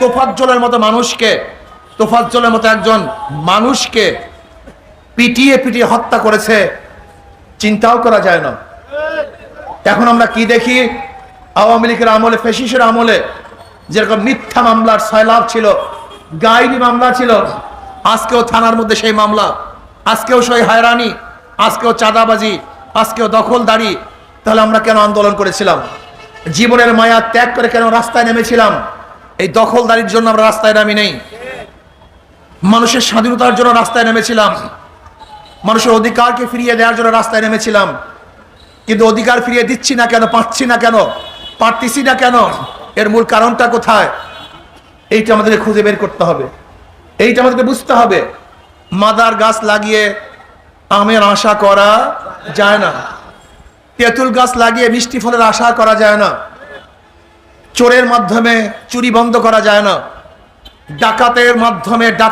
তোফাজ্জলের মতো মানুষকে, তোফাজ্জলের মতো একজন মানুষকে পিটিয়ে পিটিয়ে হত্যা করেছে, চিন্তাও করা যায় না। এখন আমরা কি দেখি? আওয়ামী লীগের আমলে, ফেসিসের আমলে যেরকম মিথ্যা মামলার সয়লাভ ছিল গাইনি মামলা ছিল, আজকেও থানার মধ্যে সেই মামলা, আজকেও সেই হয়রানি, আজকেও চাঁদাবাজি, আজকেও দখলদারি, তাহলে আমরা কেন আন্দোলন করেছিলাম? জীবনের মায়া ত্যাগ করে কেন রাস্তায় নেমেছিলাম? এই দখলদারির জন্য আমরা রাস্তায় নামি নেই। মানুষের স্বাধীনতার জন্য রাস্তায় নেমেছিলাম। মানুষের অধিকারকে ফিরিয়ে দেওয়ার জন্য রাস্তায় নেমেছিলাম। কিন্তু অধিকার ফিরিয়ে দিচ্ছি না কেন, পাচ্ছি না কেন, পারতেছি না কেন, এর মূল কারণটা কোথায়? এইটা আমাদেরকে খুঁজে বের করতে হবে। এইটা আমাদেরকে বুঝতে হবে। মাদার গাছ লাগিয়ে আমের আশা করা যায় না। তেঁতুল গাছ লাগিয়ে মিষ্টি ফলের আশা করা যায় না। চোরের মাধ্যমে চুরি বন্ধ করা যায় না। ডাকাতের মাধ্যমে ডাক